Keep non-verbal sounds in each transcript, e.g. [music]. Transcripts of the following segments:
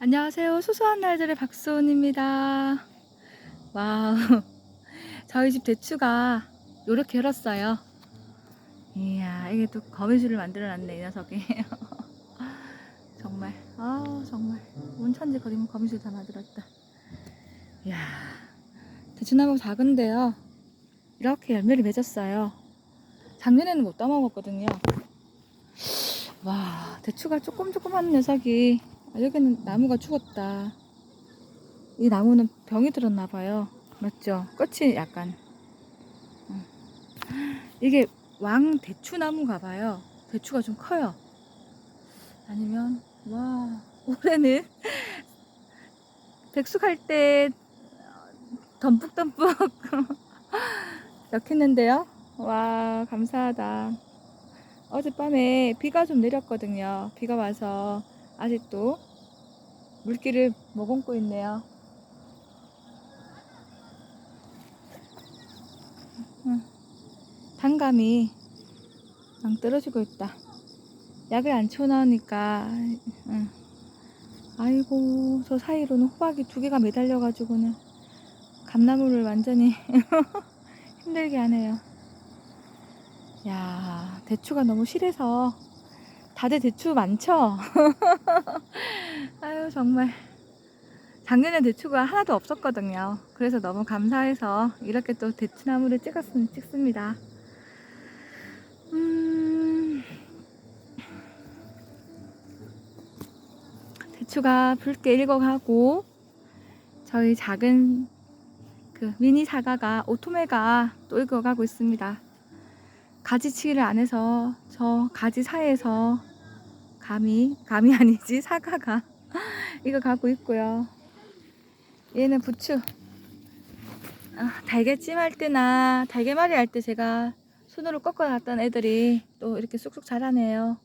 안녕하세요. 소소한 날들의 박소은입니다. 와우. [laughs] 저희 집 대추가 요렇게 열었어요. 이야, 이게 또 거미줄을 만들어 놨네, 이 녀석이. [laughs] 정말, 아 정말. 온천지 거리면 거미줄 다 만들었다. 이야, 대추나무가 작은데요. 이렇게 열매를 맺었어요. 작년에는 못 따먹었거든요. 와, 대추가 조금 조그만 녀석이 아, 여기는 나무가 죽었다. 이 나무는 병이 들었나 봐요. 맞죠? 끝이 약간. 어. 이게 왕 대추 나무가 봐요. 대추가 좀 커요. 아니면 와 올해는 [laughs] 백숙할 때 덤뿍덤뿍 [laughs] 넣겠는데요. 와 감사하다. 어젯밤에 비가 좀 내렸거든요. 비가 와서 아직도 물기를 머금고 있네요. 응. 단감이 막 떨어지고 있다. 약을 안 쳐놓으니까, 응. 아이고, 저 사이로는 호박이 두 개가 매달려가지고는 감나무를 완전히 [laughs] 힘들게 하네요. 야, 대추가 너무 실해서 다들 대추 많죠? [laughs] 아유, 정말. 작년에 대추가 하나도 없었거든요. 그래서 너무 감사해서 이렇게 또 대추나무를 찍었, 찍습니다. 음, 대추가 붉게 익어가고, 저희 작은 그 미니 사과가, 오토메가 또 익어가고 있습니다. 가지치기를 안 해서 저 가지 사이에서 감이 감이 아니지 [laughs] 사과가 이거 가고 있고요. 얘는 부추. 아, 달걀찜 할 때나 달걀말이 할 때 제가 손으로 꺾어놨던 애들이 또 이렇게 쑥쑥 자라네요.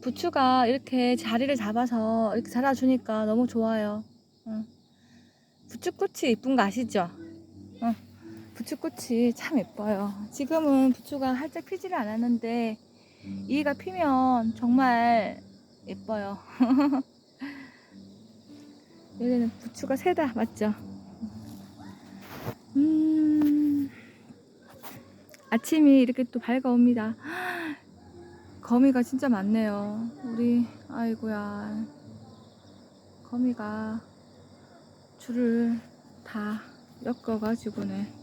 부추가 이렇게 자리를 잡아서 이렇게 자라주니까 너무 좋아요. 응. 부추꽃이 이쁜 거 아시죠? 응. 부추꽃이 참 예뻐요. 지금은 부추가 활짝 피지를 않았는데 이가 피면 정말 예뻐요. [laughs] 여기는 부추가 세다 맞죠? 음 아침이 이렇게 또 밝아옵니다. [gasps] 거미가 진짜 많네요. 우리 아이고야 거미가 줄을 다 엮어가지고네.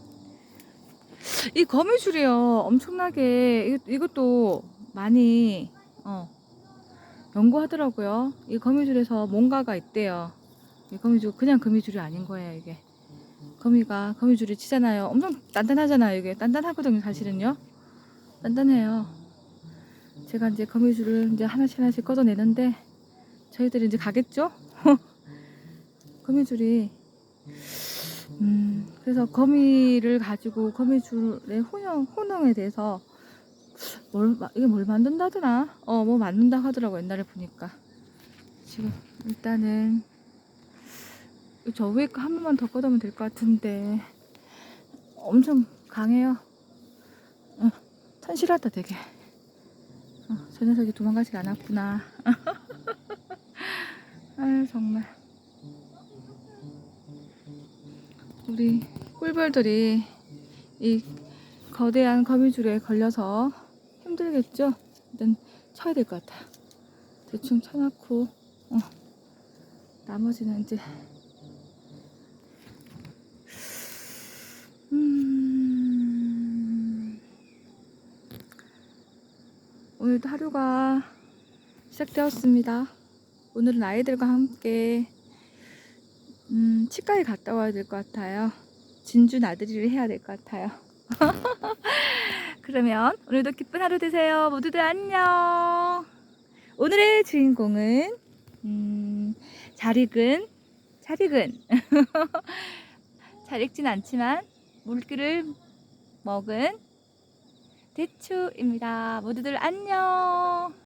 이 거미줄이요 엄청나게 이- 이것도 많이 어, 연구하더라고요. 이 거미줄에서 뭔가가 있대요. 이 거미줄 그냥 거미줄이 아닌 거예요 이게. 거미가 거미줄이 치잖아요. 엄청 단단하잖아요 이게 단단하거든요 사실은요. 단단해요. 제가 이제 거미줄을 이제 하나씩 하나씩 걷어내는데 저희들이 이제 가겠죠? [laughs] 거미줄이 음, 그래서 거미를 가지고 거미줄의 혼용, 혼용에 대해서 뭘, 마- 이게 뭘 만든다더나? 어, 뭐 만든다 하더라고, 옛날에 보니까. 지금, 일단은, 저 위에 거한 번만 더 걷으면 될 것 같은데, 엄청 강해요. 어, 천실하다, 되게. 어, 저 녀석이 도망가지 않았구나. [laughs] 아유, 정말. 우리 꿀벌들이 이 거대한 거미줄에 걸려서 힘들겠죠? 일단 쳐야 될 것 같아요. 대충 쳐놓고, 어, 나머지는 이제, 음, 오늘도 하루가 시작되었습니다. 오늘은 아이들과 함께 음, 치과에 갔다 와야 될 것 같아요. 진주 나들이를 해야 될 것 같아요. [laughs] 그러면 오늘도 기쁜 하루 되세요. 모두들 안녕. 오늘의 주인공은 음, 잘 익은 잘 [laughs] 익진 않지만 물기를 먹은 대추입니다. 모두들 안녕.